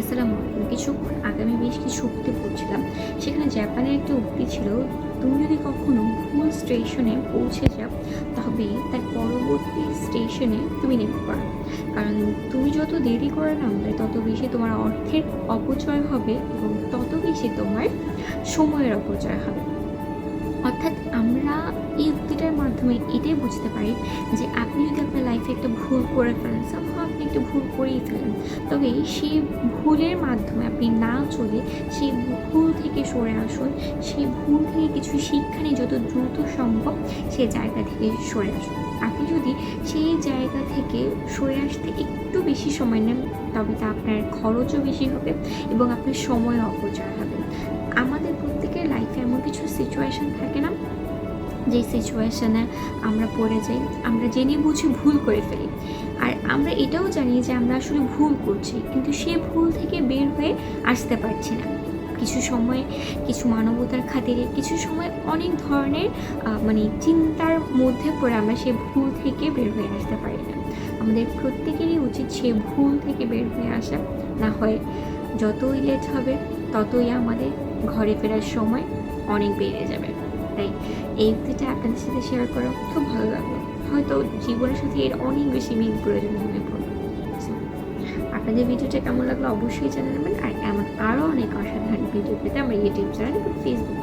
আসসালামু আলাইকুম। কিছুক্ষণ আগে আমি বেশ কিছু উক্তি পড়ছিলাম। সেখানে জাপানের একটা উক্তি ছিল, তুমি যদি কখনো ভুল স্টেশনে পৌঁছে যাও, তবে তার পরবর্তী স্টেশনে তুমি নেমে পড়ো। কারণ তুমি যত দেরি করে নামবে তত বেশি তোমার অর্থের অপচয় হবে এবং তত বেশি তোমার সময়ের অপচয় হবে। অর্থাৎ আমরা এই উক্তিটার মাধ্যমে এটাই বুঝতে পারি যে আপনি যদি আপনার লাইফে একটা ভুল করে ফেলেন আপনি একটা ভুল করেই ফেলেন। তবে সেই ভুলের মাধ্যমে আপনি না চলে সেই ভুল থেকে সরে আসুন, সেই ভুল থেকে কিছু শিক্ষা নিয়ে যত দ্রুত সম্ভব সেই জায়গা থেকে সরে আসুন। আপনি যদি সেই জায়গা থেকে সরে আসতে একটু বেশি সময় নেন, তবে তা আপনার খরচও বেশি হবে এবং আপনার সময় অপচয় হবে। আমাদের প্রত্যেকের লাইফে এমন কিছু সিচুয়েশন থাকে না, যে সিচুয়েশানে আমরা পড়ে যাই, আমরা জেনে বুঝে ভুল করে ফেলি। আর আমরা এটাও জানি যে আমরা আসলে ভুল করছি, কিন্তু সে ভুল থেকে বের হয়ে আসতে পারছি না। কিছু সময় কিছু মানবতার খাতিরে, কিছু সময় অনেক ধরনের মানে চিন্তার মধ্যে পড়ে আমরা সে ভুল থেকে বের হয়ে আসতে পারি না। আমাদের প্রত্যেকেরই উচিত সে ভুল থেকে বের হয়ে আসা। না হয় যতই লেট হবে, ততই আমাদের ঘরে ফেরার সময় অনেক বেড়ে যাবে। তাই এই উক্তিটা আপনাদের সাথে শেয়ার করা খুব ভালো লাগল। হয়তো জীবনের সাথে এর অনেক বেশি মিল প্রয়োজন হয়ে পড়বে আপনাদের ভিডিওটা কেমন লাগল অবশ্যই জানাবেন, আর এমন আরও অনেক অসাধারণ ভিডিও পেতে আমার ইউটিউব চ্যানেল এবং ফেসবুক